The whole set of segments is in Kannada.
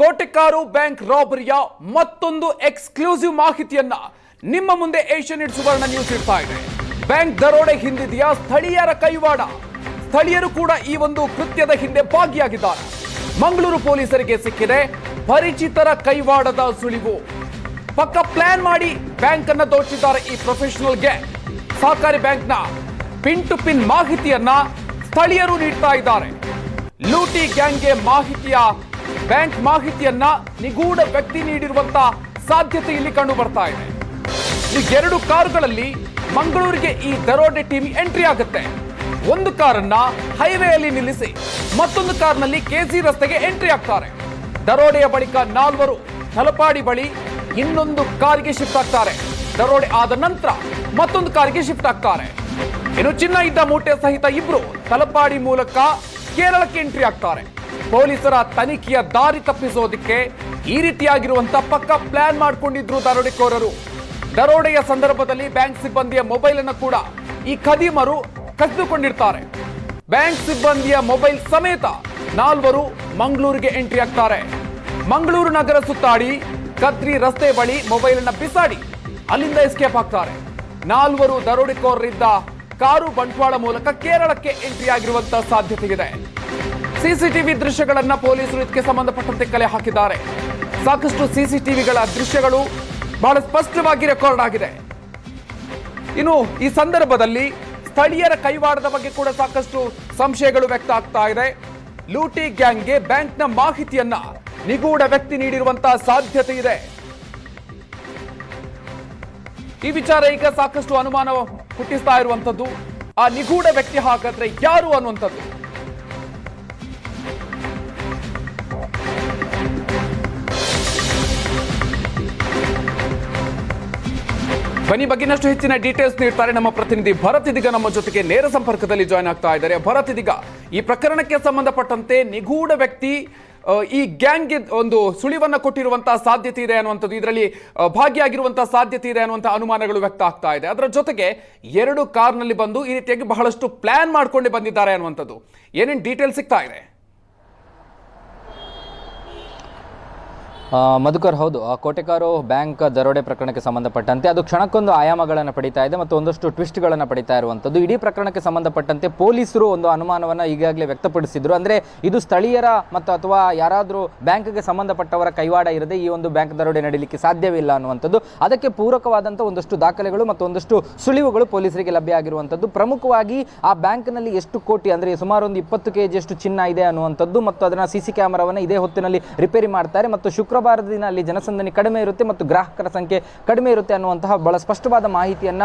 ಕೋಟೆಕಾರು ಬ್ಯಾಂಕ್ ರಾಬರಿಯ ಮತ್ತೊಂದು ಎಕ್ಸ್ಕ್ಲೂಸಿವ್ ಮಾಹಿತಿಯನ್ನ ನಿಮ್ಮ ಮುಂದೆ ಏಷ್ಯನ್ ಸುವರ್ಣ ನ್ಯೂಸ್ ಇಡ್ತಾ ಇದೆ. ಬ್ಯಾಂಕ್ ದರೋಡೆ ಹಿಂದಿದೆಯ ಸ್ಥಳೀಯರ ಕೈವಾಡ? ಸ್ಥಳೀಯರು ಕೂಡ ಈ ಒಂದು ಕೃತ್ಯದ ಹಿಂದೆ ಭಾಗಿಯಾಗಿದ್ದಾರೆ. ಮಂಗಳೂರು ಪೊಲೀಸರಿಗೆ ಸಿಕ್ಕಿದೆ ಪರಿಚಿತರ ಕೈವಾಡದ ಸುಳಿವು. ಪಕ್ಕ ಪ್ಲಾನ್ ಮಾಡಿ ಬ್ಯಾಂಕ್ ಅನ್ನ ದೋಚಿದ್ದಾರೆ ಈ ಪ್ರೊಫೆಷನಲ್ ಗ್ಯಾಂಗ್ ಸಹಕಾರಿ ಬ್ಯಾಂಕ್ನ ಪಿನ್ ಟು ಪಿನ್ ಮಾಹಿತಿಯನ್ನ ಸ್ಥಳೀಯರು ನೀಡ್ತಾ ಇದ್ದಾರೆ. ಲೂಟಿ ಗ್ಯಾಂಗ್ಗೆ ಮಾಹಿತಿಯ ಬ್ಯಾಂಕ್ ಮಾಹಿತಿಯನ್ನ ನಿಗೂಢ ವ್ಯಕ್ತಿ ನೀಡಿರುವಂತ ಸಾಧ್ಯತೆ ಇಲ್ಲಿ ಕಂಡು ಬರ್ತಾ ಇದೆ. ಈ ಎರಡು ಕಾರುಗಳಲ್ಲಿ ಮಂಗಳೂರಿಗೆ ಈ ದರೋಡೆ ಟೀಮ್ ಎಂಟ್ರಿ ಆಗುತ್ತೆ. ಒಂದು ಕಾರನ್ನ ಹೈವೇಯಲ್ಲಿ ನಿಲ್ಲಿಸಿ ಮತ್ತೊಂದು ಕಾರ್ನಲ್ಲಿ ಕೆಜಿ ರಸ್ತೆಗೆ ಎಂಟ್ರಿ ಆಗ್ತಾರೆ. ದರೋಡೆಯ ಬಳಿಕ ನಾಲ್ವರು ತಲಪಾಡಿ ಬಳಿ ಇನ್ನೊಂದು ಕಾರಿಗೆ ಶಿಫ್ಟ್ ಆಗ್ತಾರೆ. ದರೋಡೆ ಆದ ನಂತರ ಮತ್ತೊಂದು ಕಾರಿಗೆ ಶಿಫ್ಟ್ ಆಗ್ತಾರೆ. ಇನ್ನು ಚಿನ್ನ ಇದ್ದ ಮೂಟೆ ಸಹಿತ ಇಬ್ರು ತಲಪಾಡಿ ಮೂಲಕ ಕೇರಳಕ್ಕೆ ಎಂಟ್ರಿ ಆಗ್ತಾರೆ. ಪೊಲೀಸರ ತನಿಖೆಯ ದಾರಿ ತಪ್ಪಿಸೋದಕ್ಕೆ ಈ ರೀತಿಯಾಗಿರುವಂತ ಪಕ್ಕ ಪ್ಲಾನ್ ಮಾಡಿಕೊಂಡಿದ್ರು ದರೋಡೆಕೋರರು. ದರೋಡೆಯ ಸಂದರ್ಭದಲ್ಲಿ ಬ್ಯಾಂಕ್ ಸಿಬ್ಬಂದಿಯ ಮೊಬೈಲ್ ಅನ್ನು ಕೂಡ ಈ ಖದೀಮರು ಕಸಿದುಕೊಂಡಿರ್ತಾರೆ. ಬ್ಯಾಂಕ್ ಸಿಬ್ಬಂದಿಯ ಮೊಬೈಲ್ ಸಮೇತ ನಾಲ್ವರು ಮಂಗಳೂರಿಗೆ ಎಂಟ್ರಿ ಆಗ್ತಾರೆ. ಮಂಗಳೂರು ನಗರ ಸುತ್ತಾಡಿ ಕತ್ರಿ ರಸ್ತೆ ಬಳಿ ಮೊಬೈಲ್ ಅನ್ನ ಬಿಸಾಡಿ ಅಲ್ಲಿಂದ ಎಸ್ಕೇಪ್ ಆಗ್ತಾರೆ. ನಾಲ್ವರು ದರೋಡೆಕೋರರಿದ್ದ ಕಾರು ಬಂಟ್ವಾಳ ಮೂಲಕ ಕೇರಳಕ್ಕೆ ಎಂಟ್ರಿ ಆಗಿರುವಂತಹ ಸಾಧ್ಯತೆ ಇದೆ ಸಿಸಿಟಿವಿ ದೃಶ್ಯಗಳನ್ನ ಪೊಲೀಸರು ಇದಕ್ಕೆ ಸಂಬಂಧಪಟ್ಟಂತೆ ಕಲೆ ಹಾಕಿದ್ದಾರೆ. ಸಾಕಷ್ಟು ಸಿಸಿಟಿವಿಗಳ ದೃಶ್ಯಗಳು ಬಹಳ ಸ್ಪಷ್ಟವಾಗಿ ರೆಕಾರ್ಡ್ ಆಗಿದೆ. ಇನ್ನು ಈ ಸಂದರ್ಭದಲ್ಲಿ ಸ್ಥಳೀಯರ ಕೈವಾಡದ ಬಗ್ಗೆ ಕೂಡ ಸಾಕಷ್ಟು ಸಂಶಯಗಳು ವ್ಯಕ್ತ ಆಗ್ತಾ ಇದೆ. ಲೂಟಿ ಗ್ಯಾಂಗ್ಗೆ ಬ್ಯಾಂಕ್ನ ಮಾಹಿತಿಯನ್ನ ನಿಗೂಢ ವ್ಯಕ್ತಿ ನೀಡಿರುವಂತಹ ಸಾಧ್ಯತೆ ಇದೆ. ಈ ವಿಚಾರ ಈಗ ಸಾಕಷ್ಟು ಅನುಮಾನ ಹುಟ್ಟಿಸ್ತಾ ಇರುವಂತದ್ದು. ಆ ನಿಗೂಢ ವ್ಯಕ್ತಿ ಹಾಗಾದ್ರೆ ಯಾರು ಅನ್ನುವಂಥದ್ದು? ಬನ್ನಿ, ಬಗ್ಗಿನಷ್ಟು ಹೆಚ್ಚಿನ ಡೀಟೇಲ್ಸ್ ನೀಡ್ತಾರೆ ನಮ್ಮ ಪ್ರತಿನಿಧಿ ಭರತ್ ಇದೀಗ ನಮ್ಮ ಜೊತೆಗೆ ನೇರ ಸಂಪರ್ಕದಲ್ಲಿ ಜಾಯ್ನ್ ಆಗ್ತಾ ಇದ್ದಾರೆ. ಭರತ್ ಇದೀಗ, ಈ ಪ್ರಕರಣಕ್ಕೆ ಸಂಬಂಧಪಟ್ಟಂತೆ ನಿಗೂಢ ವ್ಯಕ್ತಿ ಈ ಗ್ಯಾಂಗ್ಗೆ ಒಂದು ಸುಳಿವನ್ನ ಕೊಟ್ಟಿರುವಂತಹ ಸಾಧ್ಯತೆ ಇದೆ ಅನ್ನುವಂಥದ್ದು. ಇದರಲ್ಲಿ ಭಾಗಿಯಾಗಿರುವಂತಹ ಸಾಧ್ಯತೆ ಇದೆ ಅನ್ನುವಂಥ ಅನುಮಾನಗಳು ವ್ಯಕ್ತ ಆಗ್ತಾ ಇದೆ. ಅದರ ಜೊತೆಗೆ ಎರಡು ಕಾರ್ನಲ್ಲಿ ಬಂದು ಈ ರೀತಿಯಾಗಿ ಬಹಳಷ್ಟು ಪ್ಲಾನ್ ಮಾಡ್ಕೊಂಡೇ ಬಂದಿದ್ದಾರೆ ಅನ್ನುವಂಥದ್ದು. ಏನೇನು ಡೀಟೇಲ್ ಸಿಗ್ತಾ ಇದೆ? ಮಧುಕರ್ ಹೌದು. ಕೋಟೆಕಾರು ಬ್ಯಾಂಕ್ ದರೋಡೆ ಪ್ರಕರಣಕ್ಕೆ ಸಂಬಂಧಪಟ್ಟಂತೆ ಅದು ಕ್ಷಣಕ್ಕೊಂದು ಆಯಾಮಗಳನ್ನು ಪಡಿತಾ ಇದೆ ಮತ್ತು ಒಂದಷ್ಟು ಟ್ವಿಸ್ಟ್ಗಳನ್ನು ಪಡಿತಾ ಇರುವಂಥದ್ದು. ಇಡೀ ಪ್ರಕರಣಕ್ಕೆ ಸಂಬಂಧಪಟ್ಟಂತೆ ಪೊಲೀಸರು ಒಂದು ಅನುಮಾನವನ್ನು ಈಗಾಗಲೇ ವ್ಯಕ್ತಪಡಿಸಿದ್ರು. ಅಂದರೆ ಇದು ಸ್ಥಳೀಯರ ಮತ್ತು ಅಥವಾ ಯಾರಾದರೂ ಬ್ಯಾಂಕ್ಗೆ ಸಂಬಂಧಪಟ್ಟವರ ಕೈವಾಡ ಇರದೆ ಈ ಒಂದು ಬ್ಯಾಂಕ್ ದರೋಡೆ ನಡೀಲಿಕ್ಕೆ ಸಾಧ್ಯವಿಲ್ಲ ಅನ್ನುವಂಥದ್ದು. ಅದಕ್ಕೆ ಪೂರಕವಾದಂಥ ಒಂದಷ್ಟು ದಾಖಲೆಗಳು ಮತ್ತು ಒಂದಷ್ಟು ಸುಳಿವುಗಳು ಪೊಲೀಸರಿಗೆ ಲಭ್ಯ ಆಗಿರುವಂಥದ್ದು. ಪ್ರಮುಖವಾಗಿ ಆ ಬ್ಯಾಂಕ್ನಲ್ಲಿ ಎಷ್ಟು ಕೋಟಿ ಅಂದರೆ ಸುಮಾರು ಒಂದು ಇಪ್ಪತ್ತು ಕೆ ಜಿಯಷ್ಟು ಚಿನ್ನ ಇದೆ ಅನ್ನುವಂಥದ್ದು ಮತ್ತು ಅದನ್ನು ಸಿ ಸಿ ಕ್ಯಾಮರಾವನ್ನು ಇದೇ ಹೊತ್ತಿನಲ್ಲಿ ರಿಪೇರಿ ಮಾಡ್ತಾರೆ ಮತ್ತು ಶುಕ್ರವಾರದ ದಿನ ಅಲ್ಲಿ ಜನಸಂದಣಿ ಕಡಿಮೆ ಇರುತ್ತೆ ಮತ್ತು ಗ್ರಾಹಕರ ಸಂಖ್ಯೆ ಕಡಿಮೆ ಇರುತ್ತೆ ಅನ್ನುವಂತಹ ಬಹಳ ಸ್ಪಷ್ಟವಾದ ಮಾಹಿತಿಯನ್ನ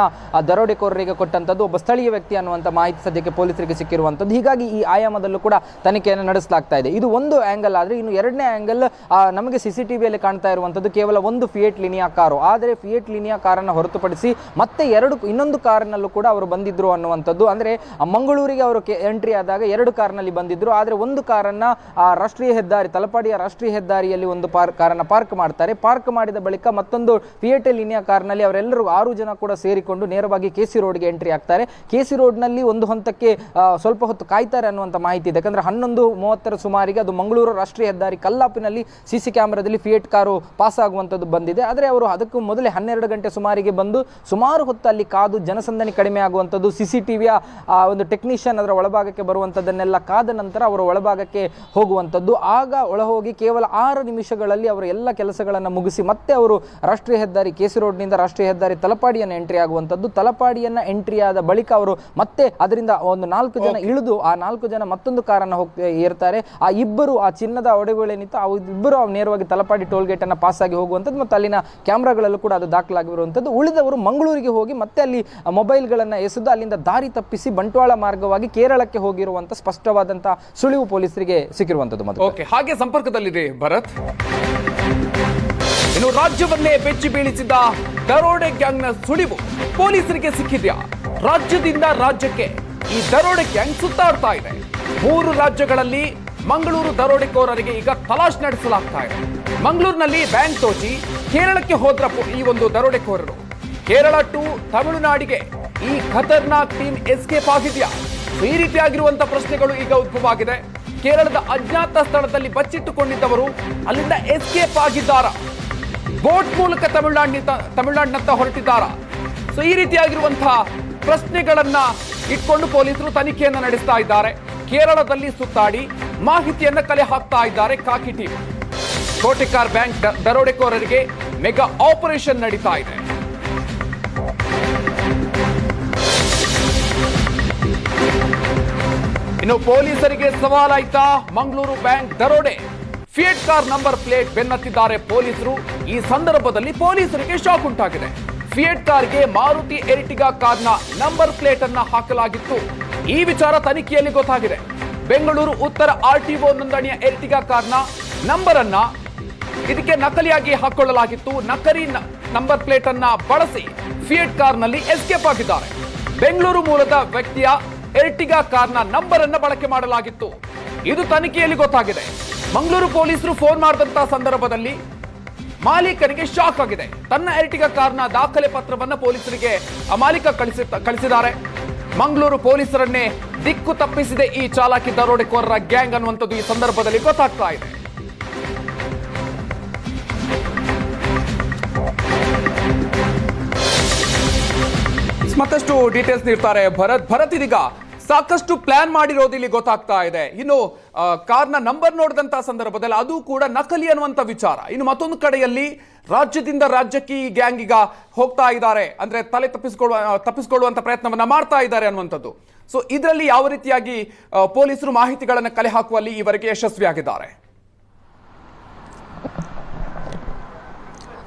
ದರೋಡೆಕೋರರಿಗೆ ಕೊಟ್ಟಂಥದ್ದು ಒಬ್ಬ ಸ್ಥಳೀಯ ವ್ಯಕ್ತಿ ಅನ್ನುವಂಥ ಮಾಹಿತಿ ಸದ್ಯಕ್ಕೆ ಪೊಲೀಸರಿಗೆ ಸಿಕ್ಕಿರುವಂಥದ್ದು. ಹೀಗಾಗಿ ಈ ಆಯಾಮದಲ್ಲೂ ಕೂಡ ತನಿಖೆಯನ್ನು ನಡೆಸಲಾಗ್ತಾ ಇದೆ. ಇದು ಒಂದು ಆ್ಯಂಗಲ್ ಆದರೆ ಇನ್ನು ಎರಡನೇ ಆ್ಯಂಗಲ್ ನಮಗೆ ಸಿ ಸಿ ಟಿವಿಯಲ್ಲಿ ಕಾಣ್ತಾ ಇರುವಂಥದ್ದು ಕೇವಲ ಒಂದು ಫಿಯೇಟ್ ಲಿನಿಯಾ ಕಾರು. ಆದರೆ ಫಿಯೇಟ್ ಲಿನಿಯಾ ಕಾರನ್ನು ಹೊರತುಪಡಿಸಿ ಮತ್ತೆ ಎರಡು, ಇನ್ನೊಂದು ಕಾರಿನಲ್ಲೂ ಕೂಡ ಅವರು ಬಂದಿದ್ರು ಅನ್ನುವಂಥದ್ದು. ಅಂದರೆ ಮಂಗಳೂರಿಗೆ ಅವರು ಎಂಟ್ರಿ ಆದಾಗ ಎರಡು ಕಾರ್ನಲ್ಲಿ ಬಂದಿದ್ರು. ಆದರೆ ಒಂದು ಕಾರನ್ನ ರಾಷ್ಟ್ರೀಯ ಹೆದ್ದಾರಿ, ತಲಪಾಡಿಯ ರಾಷ್ಟ್ರೀಯ ಹೆದ್ದಾರಿಯಲ್ಲಿ ಒಂದು ಪಾರ್ಕ್ ಕಾರನ್ನ ಪಾರ್ಕ್ ಮಾಡ್ತಾರೆ. ಪಾರ್ಕ್ ಮಾಡಿದ ಬಳಿಕ ಮತ್ತೊಂದು ಫಿಯೇಟ್ ಲಿನಿಯಾ ಕಾರ್ನಲ್ಲಿ ಅವರೆಲ್ಲರೂ ಆರು ಜನ ಕೂಡ ಸೇರಿಕೊಂಡು ನೇರವಾಗಿ ಕೆ ಸಿ ರೋಡ್ಗೆ ಎಂಟ್ರಿ ಆಗ್ತಾರೆ. ಕೆ ಸಿ ರೋಡ್ನಲ್ಲಿ ಒಂದು ಹಂತಕ್ಕೆ ಸ್ವಲ್ಪ ಹೊತ್ತು ಕಾಯ್ತಾರೆ ಅನ್ನುವಂಥ ಮಾಹಿತಿ ಇದೆ. ಯಾಕಂದರೆ ಹನ್ನೊಂದು ಮೂವತ್ತರ ಸುಮಾರಿಗೆ ಅದು ಮಂಗಳೂರು ರಾಷ್ಟ್ರೀಯ ಹೆದ್ದಾರಿ ಕಲ್ಲಾಪಿನಲ್ಲಿ ಸಿ ಸಿ ಕ್ಯಾಮ್ರಾದಲ್ಲಿ ಫಿಯೇಟ್ ಕಾರು ಪಾಸ್ ಆಗುವಂಥದ್ದು ಬಂದಿದೆ. ಆದರೆ ಅವರು ಅದಕ್ಕೂ ಮೊದಲೇ ಹನ್ನೆರಡು ಗಂಟೆ ಸುಮಾರಿಗೆ ಬಂದು ಸುಮಾರು ಹೊತ್ತು ಅಲ್ಲಿ ಕಾದು ಜನಸಂದಣಿ ಕಡಿಮೆ ಆಗುವಂಥದ್ದು ಸಿ ಸಿ ಟಿವಿಯ ಒಂದು ಟೆಕ್ನಿಷಿಯನ್ ಅದರ ಒಳಭಾಗಕ್ಕೆ ಬರುವಂಥದ್ದನ್ನೆಲ್ಲ ಕಾದ ನಂತರ ಅವರು ಒಳಭಾಗಕ್ಕೆ ಹೋಗುವಂಥದ್ದು. ಆಗ ಒಳಹೋಗಿ ಕೇವಲ ಆರು ನಿಮಿಷಗಳಲ್ಲಿ ಅವರು ಎಲ್ಲ ಕೆಲಸಗಳನ್ನು ಮುಗಿಸಿ ಮತ್ತೆ ಅವರು ರಾಷ್ಟ್ರೀಯ ಹೆದ್ದಾರಿ ಕೆಸಿ ರೋಡ್ನಿಂದ ರಾಷ್ಟ್ರೀಯ ಹೆದ್ದಾರಿ ತಲಪಾಡಿಯನ್ನು ಎಂಟ್ರಿ ಆಗುವಂಥದ್ದು. ತಲಪಾಡಿಯನ್ನು ಎಂಟ್ರಿ ಆದ ಬಳಿಕ ಅವರು ಮತ್ತೆ ಅದರಿಂದ ಒಂದು ನಾಲ್ಕು ಜನ ಇಳಿದು ಆ ನಾಲ್ಕು ಜನ ಮತ್ತೊಂದು ಕಾರನ್ನು ಹೋಗ್ತಾ ಏರ್ತಾರೆ. ಆ ಇಬ್ಬರು ಆ ಚಿನ್ನದ ಒಡೆಗಳೇನಿತ್ತು ಆ ಇಬ್ಬರು ನೇರವಾಗಿ ತಲಪಾಡಿ ಟೋಲ್ ಗೇಟ್ ಅನ್ನ ಪಾಸ್ ಆಗಿ ಹೋಗುವಂಥದ್ದು ಮತ್ತು ಅಲ್ಲಿನ ಕ್ಯಾಮ್ರಾಗಳಲ್ಲೂ ಕೂಡ ಅದು ದಾಖಲಾಗಿರುವಂಥದ್ದು. ಉಳಿದವರು ಮಂಗಳೂರಿಗೆ ಹೋಗಿ ಮತ್ತೆ ಅಲ್ಲಿ ಮೊಬೈಲ್ಗಳನ್ನು ಎಸೆದು ಅಲ್ಲಿಂದ ದಾರಿ ತಪ್ಪಿಸಿ ಬಂಟ್ವಾಳ ಮಾರ್ಗವಾಗಿ ಕೇರಳಕ್ಕೆ ಹೋಗಿರುವಂಥ ಸ್ಪಷ್ಟವಾದಂಥ ಸುಳಿವು ಪೊಲೀಸರಿಗೆ ಸಿಕ್ಕಿರುವಂಥದ್ದು ಮತ್ತು ಓಕೆ ಹಾಗೆ ಸಂಪರ್ಕದಲ್ಲಿದೆ ಭರತ್. ಇನ್ನು ರಾಜ್ಯವನ್ನೇ ಬೆಚ್ಚಿ ಬೀಳಿಸಿದ್ದ ದರೋಡೆ ಗ್ಯಾಂಗ್ನ ಸುಳಿವು ಪೊಲೀಸರಿಗೆ ಸಿಕ್ಕಿದ್ಯಾ? ರಾಜ್ಯದಿಂದ ರಾಜ್ಯಕ್ಕೆ ಈ ದರೋಡೆ ಗ್ಯಾಂಗ್ ಸುತ್ತಾಡ್ತಾ ಇದೆ. ಮೂರು ರಾಜ್ಯಗಳಲ್ಲಿ ಮಂಗಳೂರು ದರೋಡೆಕೋರರಿಗೆ ಈಗ ತಲಾಶ್ ನಡೆಸಲಾಗ್ತಾ ಇದೆ. ಮಂಗಳೂರಿನಲ್ಲಿ ಬ್ಯಾಂಕ್ ದೋಚಿ ಕೇರಳಕ್ಕೆ ಹೋದ್ರ ಈ ಒಂದು ದರೋಡೆಕೋರರು. ಕೇರಳ ಟು ತಮಿಳುನಾಡಿಗೆ ಈ ಖತರ್ನಾಕ್ ಟೀಮ್ ಎಸ್ಕೇಪ್ ಆಗಿದೆಯಾ? ಈ ರೀತಿಯಾಗಿರುವಂತಹ ಪ್ರಶ್ನೆಗಳು ಈಗ ಉದ್ಭವವಾಗಿದೆ. ಕೇರಳದ ಅಜ್ಞಾತ ಸ್ಥಳದಲ್ಲಿ ಬಚ್ಚಿಟ್ಟುಕೊಂಡಿದ್ದವರು ಅಲ್ಲಿಂದ ಎಸ್ಕೇಪ್ ಆಗಿದ್ದಾರಾ? ಬೋಟ್ ಮೂಲಕ ತಮಿಳುನಾಡಿನ ತಮಿಳುನಾಡಿನತ್ತ ಹೊರಟಿದ್ದಾರಾ? ಸೊ, ಈ ರೀತಿಯಾಗಿರುವಂತಹ ಪ್ರಶ್ನೆಗಳನ್ನ ಇಟ್ಕೊಂಡು ಪೊಲೀಸರು ತನಿಖೆಯನ್ನು ನಡೆಸ್ತಾ ಇದ್ದಾರೆ. ಕೇರಳದಲ್ಲಿ ಸುತ್ತಾಡಿ ಮಾಹಿತಿಯನ್ನ ಕಲೆ ಹಾಕ್ತಾ ಇದ್ದಾರೆ ಕಾಕಿ ಟೀಮ್. ಕೋಟಿಕಾರ್ ಬ್ಯಾಂಕ್ ದರೋಡೆಕೋರರಿಗೆ ಮೆಗಾ ಆಪರೇಷನ್ ನಡೀತಾ ಇದೆ. ಇನ್ನು ಪೊಲೀಸರಿಗೆ ಸವಾಲಾಯ್ತಾ ಮಂಗಳೂರು ಬ್ಯಾಂಕ್ ದರೋಡೆ. ಫಿಯಟ್ ಕಾರ್ ನಂಬರ್ ಪ್ಲೇಟ್ ಬೆನ್ನತ್ತಿದ್ದಾರೆ ಪೊಲೀಸರು. ಈ ಸಂದರ್ಭದಲ್ಲಿ ಪೊಲೀಸರಿಗೆ ಶಾಕ್ ಉಂಟಾಗಿದೆ. ಫಿಯೆಟ್ ಕಾರ್ಗೆ ಮಾರುತಿ ಎರಿಟಿಗಾ ಕಾರ್ನ ನಂಬರ್ ಪ್ಲೇಟ್ ಅನ್ನ ಹಾಕಲಾಗಿತ್ತು. ಈ ವಿಚಾರ ತನಿಖೆಯಲ್ಲಿ ಗೊತ್ತಾಗಿದೆ. ಬೆಂಗಳೂರು ಉತ್ತರ ಆರ್ ಟಿ ಒ ನೋಂದಣಿಯ ಎರಿಟಿಗಾ ಕಾರ್ನ ನಂಬರ್ ಅನ್ನ ಇದಕ್ಕೆ ನಕಲಿಯಾಗಿ ಹಾಕೊಳ್ಳಲಾಗಿತ್ತು. ನಕಲಿ ನಂಬರ್ ಪ್ಲೇಟ್ ಅನ್ನ ಬಳಸಿ ಫಿಯಟ್ ಕಾರ್ನಲ್ಲಿ ಎಸ್ಕೇಪ್ ಆಗಿದ್ದಾರೆ. ಬೆಂಗಳೂರು ಮೂಲದ ವ್ಯಕ್ತಿಯ ಎರ್ಟಿಗಾ ಕಾರ್ನ ನಂಬರ್ ಅನ್ನ ಬಳಕೆ ಮಾಡಲಾಗಿತ್ತು. ಇದು ತನಿಖೆಯಲ್ಲಿ ಗೊತ್ತಾಗಿದೆ. ಮಂಗಳೂರು ಪೊಲೀಸರು ಫೋನ್ ಮಾಡಿದಂತಹ ಸಂದರ್ಭದಲ್ಲಿ ಮಾಲೀಕನಿಗೆ ಶಾಕ್ ಆಗಿದೆ. ತನ್ನ ಎರ್ಟಿಗಾ ಕಾರ್ನ ದಾಖಲೆ ಪತ್ರವನ್ನ ಪೊಲೀಸರಿಗೆ ಆ ಮಾಲೀಕ ಕಳಿಸಿ ಕಳಿಸಿದ್ದಾರೆ. ಮಂಗಳೂರು ಪೊಲೀಸರನ್ನೇ ದಿಕ್ಕು ತಪ್ಪಿಸಿದೆ ಈ ಚಾಲಾಕಿ ದರೋಡೆಕೋರರ ಗ್ಯಾಂಗ್ ಅನ್ನುವಂಥದ್ದು ಈ ಸಂದರ್ಭದಲ್ಲಿ ಗೊತ್ತಾಗ್ತಾ ಇದೆ. ಮತ್ತಷ್ಟು ಡೀಟೇಲ್ಸ್ ನೀಡ್ತಾರೆ ಭರತ್. ಭರತ್ ಇದೀಗ ಸಾಕಷ್ಟು ಪ್ಲಾನ್ ಮಾಡಿರೋದು ಇಲ್ಲಿ ಗೊತ್ತಾಗ್ತಾ ಇದೆ. ಇನ್ನು ಕಾರ್ನ ನಂಬರ್ ನೋಡಿದಂತ ಸಂದರ್ಭದಲ್ಲಿ ಅದು ಕೂಡ ನಕಲಿ ಅನ್ನುವಂತ ವಿಚಾರ. ಇನ್ನು ಮತ್ತೊಂದು ಕಡೆಯಲ್ಲಿ ರಾಜ್ಯದಿಂದ ರಾಜ್ಯಕ್ಕೆ ಈ ಗ್ಯಾಂಗ್ ಈಗ ಹೋಗ್ತಾ ಇದ್ದಾರೆ. ಅಂದ್ರೆ ತಲೆ ತಪ್ಪಿಸಿಕೊಳ್ಳುವ ತಪ್ಪಿಸಿಕೊಳ್ಳುವಂತ ಪ್ರಯತ್ನವನ್ನ ಮಾಡ್ತಾ ಇದ್ದಾರೆ ಅನ್ನುವಂಥದ್ದು. ಸೊ ಇದರಲ್ಲಿ ಯಾವ ರೀತಿಯಾಗಿ ಪೊಲೀಸರು ಮಾಹಿತಿಗಳನ್ನು ಕಲೆ ಹಾಕುವಲ್ಲಿ ಈವರೆಗೆ ಯಶಸ್ವಿಯಾಗಿದ್ದಾರೆ?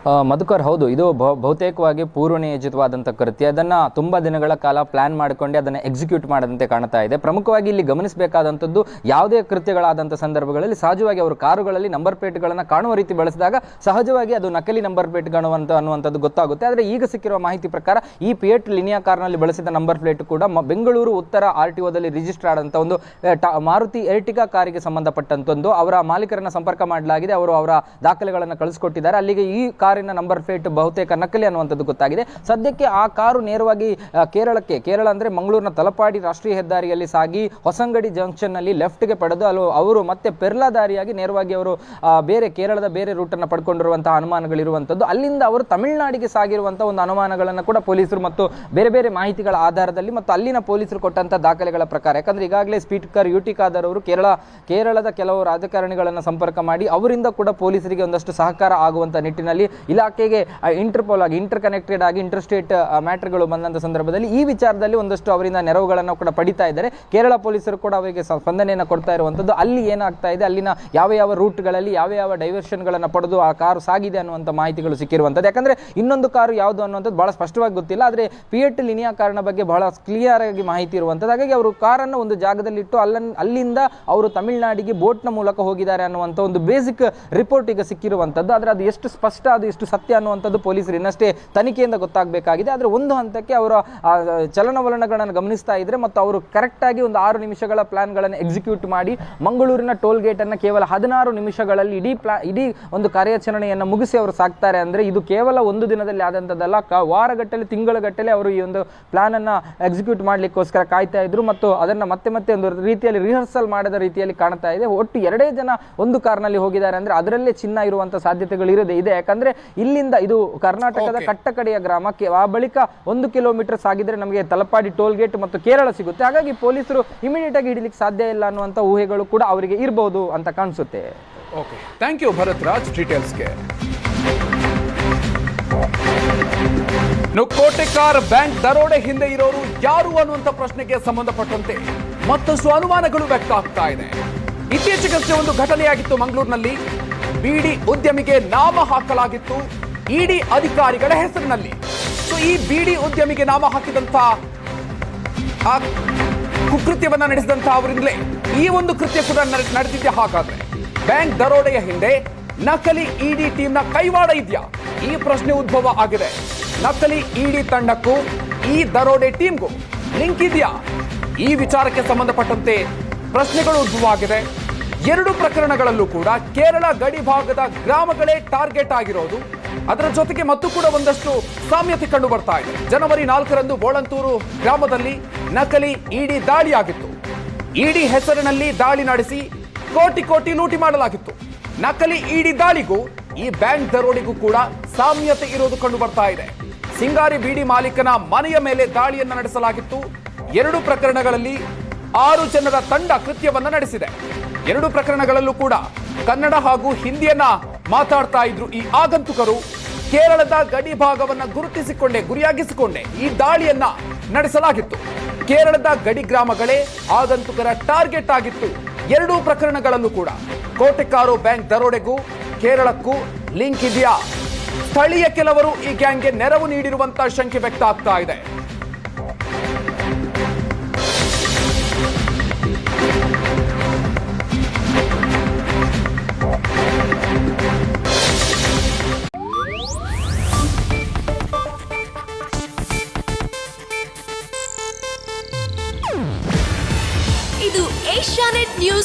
ಮಧುಕರ್, ಹೌದು, ಇದು ಬಹು- ಬಹುತೇಕವಾಗಿ ಪೂರ್ವನಿಯೋಜಿತವಾದಂಥ ಕೃತ್ಯ. ಅದನ್ನು ತುಂಬ ದಿನಗಳ ಕಾಲ ಪ್ಲಾನ್ ಮಾಡಿಕೊಂಡು ಅದನ್ನು ಎಕ್ಸಿಕ್ಯೂಟ್ ಮಾಡದಂತೆ ಕಾಣ್ತಾ ಇದೆ. ಪ್ರಮುಖವಾಗಿ ಇಲ್ಲಿ ಗಮನಿಸಬೇಕಾದಂಥದ್ದು ಯಾವುದೇ ಕೃತ್ಯಗಳಾದಂಥ ಸಂದರ್ಭಗಳಲ್ಲಿ ಸಹಜವಾಗಿ ಅವರು ಕಾರುಗಳಲ್ಲಿ ನಂಬರ್ ಪ್ಲೇಟ್ಗಳನ್ನು ಕಾಣುವ ರೀತಿ ಬಳಸಿದಾಗ ಸಹಜವಾಗಿ ಅದು ನಕಲಿ ನಂಬರ್ ಪ್ಲೇಟ್ ಕಾಣುವಂಥ ಅನ್ನುವಂಥದ್ದು ಗೊತ್ತಾಗುತ್ತೆ. ಆದರೆ ಈಗ ಸಿಕ್ಕಿರುವ ಮಾಹಿತಿ ಪ್ರಕಾರ ಈ ಪಿಯಟ್ ಲಿನಿಯಾ ಕಾರ್ನಲ್ಲಿ ಬಳಸಿದ ನಂಬರ್ ಪ್ಲೇಟ್ ಕೂಡ ಬೆಂಗಳೂರು ಉತ್ತರ ಆರ್ ಟಿ ಒದಲ್ಲಿ ರಿಜಿಸ್ಟರ್ ಆದಂಥ ಒಂದು ಮಾರುತಿ ಎರ್ಟಿಗಾ ಕಾರಿಗೆ ಸಂಬಂಧಪಟ್ಟಂತೊಂದು ಅವರ ಮಾಲೀಕರನ್ನ ಸಂಪರ್ಕ ಮಾಡಲಾಗಿದೆ. ಅವರು ಅವರ ದಾಖಲೆಗಳನ್ನು ಕಳಿಸ್ಕೊಟ್ಟಿದ್ದಾರೆ. ಅಲ್ಲಿಗೆ ಈ ಕಾರಿನ ನಂಬರ್ ಪ್ಲೇಟ್ ಬಹುತೇಕ ನಕಲಿ ಅನ್ನುವಂಥದ್ದು ಗೊತ್ತಾಗಿದೆ. ಸದ್ಯಕ್ಕೆ ಆ ಕಾರು ನೇರವಾಗಿ ಕೇರಳಕ್ಕೆ, ಕೇರಳ ಅಂದ್ರೆ ಮಂಗಳೂರಿನ ತಲಪಾಡಿ ರಾಷ್ಟ್ರೀಯ ಹೆದ್ದಾರಿಯಲ್ಲಿ ಸಾಗಿ ಹೊಸಂಗಡಿ ಜಂಕ್ಷನ್ನಲ್ಲಿ ಲೆಫ್ಟ್ಗೆ ಪಡೆದು ಅಲ್ಲಿ ಅವರು ಮತ್ತೆ ಪೆರ್ಲಾ ದಾರಿಯಾಗಿ ನೇರವಾಗಿ ಅವರು ಬೇರೆ ಕೇರಳದ ಬೇರೆ ರೂಟನ್ನು ಪಡ್ಕೊಂಡಿರುವಂತಹ ಅನುಮಾನಗಳಿರುವಂಥದ್ದು. ಅಲ್ಲಿಂದ ಅವರು ತಮಿಳುನಾಡಿಗೆ ಸಾಗಿರುವಂತಹ ಒಂದು ಅನುಮಾನಗಳನ್ನು ಕೂಡ ಪೊಲೀಸರು ಮತ್ತು ಬೇರೆ ಬೇರೆ ಮಾಹಿತಿಗಳ ಆಧಾರದಲ್ಲಿ ಮತ್ತು ಅಲ್ಲಿನ ಪೊಲೀಸರು ಕೊಟ್ಟಂತ ದಾಖಲೆಗಳ ಪ್ರಕಾರ. ಯಾಕಂದ್ರೆ ಈಗಾಗಲೇ ಸ್ಪೀಕರ್ ಯು ಟಿ ಅವರು ಕೇರಳ, ಕೇರಳದ ಕೆಲವು ರಾಜಕಾರಣಿಗಳನ್ನು ಸಂಪರ್ಕ ಮಾಡಿ ಅವರಿಂದ ಕೂಡ ಪೊಲೀಸರಿಗೆ ಒಂದಷ್ಟು ಸಹಕಾರ ಆಗುವಂತ ನಿಟ್ಟಿನಲ್ಲಿ ಇಲಾಖೆಗೆ ಇಂಟರ್ಪೋಲ್ ಆಗಿ ಇಂಟರ್ ಕನೆಕ್ಟೆಡ್ ಆಗಿ ಇಂಟರ್ ಸ್ಟೇಟ್ ಮ್ಯಾಟರ್ಗಳು ಬಂದಂತ ಸಂದರ್ಭದಲ್ಲಿ ಈ ವಿಚಾರದಲ್ಲಿ ಒಂದಷ್ಟು ಅವರಿಂದ ನೆರವುಗಳನ್ನು ಕೂಡ ಪಡಿತಾ ಇದ್ದಾರೆ. ಕೇರಳ ಪೊಲೀಸರು ಕೂಡ ಅವರಿಗೆ ಸ್ಪಂದನೆಯನ್ನು ಕೊಡ್ತಾ ಇರುವಂಥದ್ದು ಅಲ್ಲಿ ಏನಾಗ್ತಾ ಇದೆ? ಅಲ್ಲಿನ ಯಾವ ಯಾವ ರೂಟ್ಗಳಲ್ಲಿ ಯಾವ ಯಾವ ಡೈವರ್ಷನ್ಗಳನ್ನು ಪಡೆದು ಆ ಕಾರು ಸಾಗಿದೆ ಅನ್ನುವಂಥ ಮಾಹಿತಿಗಳು ಸಿಕ್ಕಿರುವಂಥದ್ದು ಯಾಕಂದರೆ ಇನ್ನೊಂದು ಕಾರು ಯಾವುದು ಅನ್ನುವಂಥದ್ದು ಭಾಳ ಸ್ಪಷ್ಟವಾಗಿ ಗೊತ್ತಿಲ್ಲ. ಆದರೆ ಪಿಯಟ್ ಲಿನಿಯಾ ಕಾರಣ ಬಗ್ಗೆ ಬಹಳ ಕ್ಲಿಯರ್ ಆಗಿ ಮಾಹಿತಿ ಇರುವಂಥದ್ದು ಹಾಗಾಗಿ ಅವರು ಕಾರನ್ನು ಒಂದು ಜಾಗದಲ್ಲಿಟ್ಟು ಅಲ್ಲ ಅಲ್ಲಿಂದ ಅವರು ತಮಿಳುನಾಡಿಗೆ ಬೋಟ್ನ ಮೂಲಕ ಹೋಗಿದ್ದಾರೆ ಅನ್ನುವಂಥ ಒಂದು ಬೇಸಿಕ್ ರಿಪೋರ್ಟ್ ಈಗ ಸಿಕ್ಕಿರುವಂಥದ್ದು ಆದರೆ ಅದು ಎಷ್ಟು ಸ್ಪಷ್ಟ, ಅದು ಎಷ್ಟು ಸತ್ಯ ಅನ್ನುವಂಥದ್ದು ಪೊಲೀಸರು ಇನ್ನಷ್ಟೇ ತನಿಖೆಯಿಂದ ಗೊತ್ತಾಗಬೇಕಾಗಿದೆ. ಆದರೆ ಒಂದು ಹಂತಕ್ಕೆ ಅವರ ಚಲನವಲನಗಳನ್ನು ಗಮನಿಸ್ತಾ ಇದ್ದರೆ ಮತ್ತು ಅವರು ಕರೆಕ್ಟಾಗಿ ಒಂದು ಆರು ನಿಮಿಷಗಳ ಪ್ಲಾನ್ಗಳನ್ನು ಎಕ್ಸಿಕ್ಯೂಟ್ ಮಾಡಿ ಮಂಗಳೂರಿನ ಟೋಲ್ ಗೇಟನ್ನು ಕೇವಲ ಹದಿನಾರು ನಿಮಿಷಗಳಲ್ಲಿ ಇಡೀ ಪ್ಲಾ, ಇಡೀ ಒಂದು ಕಾರ್ಯಾಚರಣೆಯನ್ನು ಮುಗಿಸಿ ಅವರು ಸಾಕ್ತಾರೆ ಅಂದರೆ ಇದು ಕೇವಲ ಒಂದು ದಿನದಲ್ಲಿ ಆದಂಥದ್ದಲ್ಲ. ಕ, ವಾರಗಟ್ಟಲೆ, ತಿಂಗಳಗಟ್ಟಲೆ ಅವರು ಈ ಒಂದು ಪ್ಲಾನನ್ನು ಎಕ್ಸಿಕ್ಯೂಟ್ ಮಾಡಲಿಕ್ಕೋಸ್ಕರ ಕಾಯ್ತಾ ಇದ್ರು ಮತ್ತು ಅದನ್ನು ಮತ್ತೆ ಮತ್ತೆ ಒಂದು ರೀತಿಯಲ್ಲಿ ರಿಹರ್ಸಲ್ ಮಾಡದ ರೀತಿಯಲ್ಲಿ ಕಾಣ್ತಾ ಇದೆ. ಒಟ್ಟು ಎರಡೇ ಜನ ಒಂದು ಕಾರ್ನಲ್ಲಿ ಹೋಗಿದ್ದಾರೆ ಅಂದರೆ ಅದರಲ್ಲೇ ಚಿನ್ನ ಇರುವಂಥ ಸಾಧ್ಯತೆಗಳು ಇರದೇ ಇದೆ. ಯಾಕಂದ್ರೆ ಇಲ್ಲಿಂದ ಇದು ಕರ್ನಾಟಕದ ಕಟ್ಟಕಡೆಯ ಗ್ರಾಮಕ್ಕೆ ಆ ಬಳಿಕ ಒಂದು ಕಿಲೋಮೀಟರ್ ಸಾಗಿದ್ರೆ ನಮಗೆ ತಲಪಾಡಿ ಟೋಲ್ ಗೇಟ್ ಮತ್ತು ಕೇರಳ ಸಿಗುತ್ತೆ. ಹಾಗಾಗಿ ಪೊಲೀಸರು ಇಮಿಡಿಯೇಟ್ ಆಗಿ ಹಿಡಿಲಿಕ್ಕೆ ಸಾಧ್ಯ ಇಲ್ಲ ಅನ್ನುವಂತ ಊಹೆಗಳು ಕೂಡ ಅವರಿಗೆ ಇರಬಹುದು ಅಂತ ಕಾಣಿಸುತ್ತೆ. Okay thank you Bharath Raj ಡೀಟೇಲ್ಸ್ಗೆ Kotekar bank ದರೋಡೆ ಹಿಂದೆ ಇರೋರು ಯಾರು ಅನ್ನುವಂಥ ಪ್ರಶ್ನೆಗೆ ಸಂಬಂಧಪಟ್ಟಂತೆ ಮತ್ತಷ್ಟು ಅನುಮಾನಗಳು ವ್ಯಕ್ತ ಆಗ್ತಾ ಇದೆ. ಇತ್ತೀಚೆಗಷ್ಟೇ ಒಂದು ಘಟನೆಯಾಗಿತ್ತು ಮಂಗಳೂರಿನಲ್ಲಿ. ಬಿಡಿ ಉದ್ಯಮಿಗೆ ನಾಮ ಹಾಕಲಾಗಿತ್ತು ಇಡಿ ಅಧಿಕಾರಿಗಳ ಹೆಸರಿನಲ್ಲಿ. ಸೊ ಈ ಬಿಡಿ ಉದ್ಯಮಿಗೆ ನಾಮ ಹಾಕಿದಂತ, ಆ ಕುಕೃತ್ಯವನ್ನ ನಡೆಸಿದಂತಹ ಅವರಿಂದಲೇ ಈ ಒಂದು ಕೃತ್ಯ ಕೂಡ ನಡೆ- ನಡೆದಿದ್ಯಾ ಹಾಗಾದ್ರೆ. ಬ್ಯಾಂಕ್ ದರೋಡೆಯ ಹಿಂದೆ ನಕಲಿ ಇಡಿ ಟೀಮ್ನ ಕೈವಾಡ ಇದೆಯಾ? ಈ ಪ್ರಶ್ನೆ ಉದ್ಭವ ಆಗಿದೆ. ನಕಲಿ ಇಡಿ ತಂಡಕ್ಕೂ ಈ ದರೋಡೆ ಟೀಮ್ಗೂ ಲಿಂಕ್ ಇದೆಯಾ? ಈ ವಿಚಾರಕ್ಕೆ ಸಂಬಂಧಪಟ್ಟಂತೆ ಪ್ರಶ್ನೆಗಳು ಉದ್ಭವ ಆಗಿದೆ. ಎರಡು ಪ್ರಕರಣಗಳಲ್ಲೂ ಕೂಡ ಕೇರಳ ಗಡಿ ಭಾಗದ ಗ್ರಾಮಗಳೇ ಟಾರ್ಗೆಟ್ ಆಗಿರೋದು. ಅದರ ಜೊತೆಗೆ ಮತ್ತು ಕೂಡ ಒಂದಷ್ಟು ಸಾಮ್ಯತೆ ಕಂಡು ಬರ್ತಾ ಇದೆ. ಜನವರಿ ನಾಲ್ಕರಂದು ಬೋಳಂತೂರು ಗ್ರಾಮದಲ್ಲಿ ನಕಲಿ ಇಡಿ ದಾಳಿಯಾಗಿತ್ತು. ಇಡಿ ಹೆಸರಿನಲ್ಲಿ ದಾಳಿ ನಡೆಸಿ ಕೋಟಿ ಕೋಟಿ ಲೂಟಿ ಮಾಡಲಾಗಿತ್ತು. ನಕಲಿ ಇಡಿ ದಾಳಿಗೂ ಈ ಬ್ಯಾಂಕ್ ದರೋಡೆಗೂ ಕೂಡ ಸಾಮ್ಯತೆ ಇರೋದು ಕಂಡು ಬರ್ತಾ ಇದೆ. ಸಿಂಗಾರಿ ಬೀಡಿ ಮಾಲೀಕನ ಮನೆಯ ಮೇಲೆ ದಾಳಿಯನ್ನು ನಡೆಸಲಾಗಿತ್ತು. ಎರಡು ಪ್ರಕರಣಗಳಲ್ಲಿ ಆರು ಜನರ ತಂಡ ಕೃತ್ಯವನ್ನು ನಡೆಸಿದೆ. ಎರಡು ಪ್ರಕರಣಗಳಲ್ಲೂ ಕೂಡ ಕನ್ನಡ ಹಾಗೂ ಹಿಂದಿಯನ್ನ ಮಾತಾಡ್ತಾ ಇದ್ರು ಈ ಆಗಂತುಕರು. ಕೇರಳದ ಗಡಿ ಭಾಗವನ್ನ ಗುರುತಿಸಿಕೊಂಡೇ, ಗುರಿಯಾಗಿಸಿಕೊಂಡೇ ಈ ದಾಳಿಯನ್ನ ನಡೆಸಲಾಗಿತ್ತು. ಕೇರಳದ ಗಡಿ ಗ್ರಾಮಗಳೇ ಆಗಂತುಕರ ಟಾರ್ಗೆಟ್ ಆಗಿತ್ತು ಎರಡೂ ಪ್ರಕರಣಗಳಲ್ಲೂ ಕೂಡ. ಕೋಟೆಕಾರು ಬ್ಯಾಂಕ್ ದರೋಡೆಗೂ ಕೇರಳಕ್ಕೂ ಲಿಂಕ್ ಇದೆಯಾ? ಸ್ಥಳೀಯ ಕೆಲವರು ಈ ಗ್ಯಾಂಗ್ಗೆ ನೆರವು ನೀಡಿರುವಂತಹ ಶಂಕೆ ವ್ಯಕ್ತ ಆಗ್ತಾ ಇದೆ.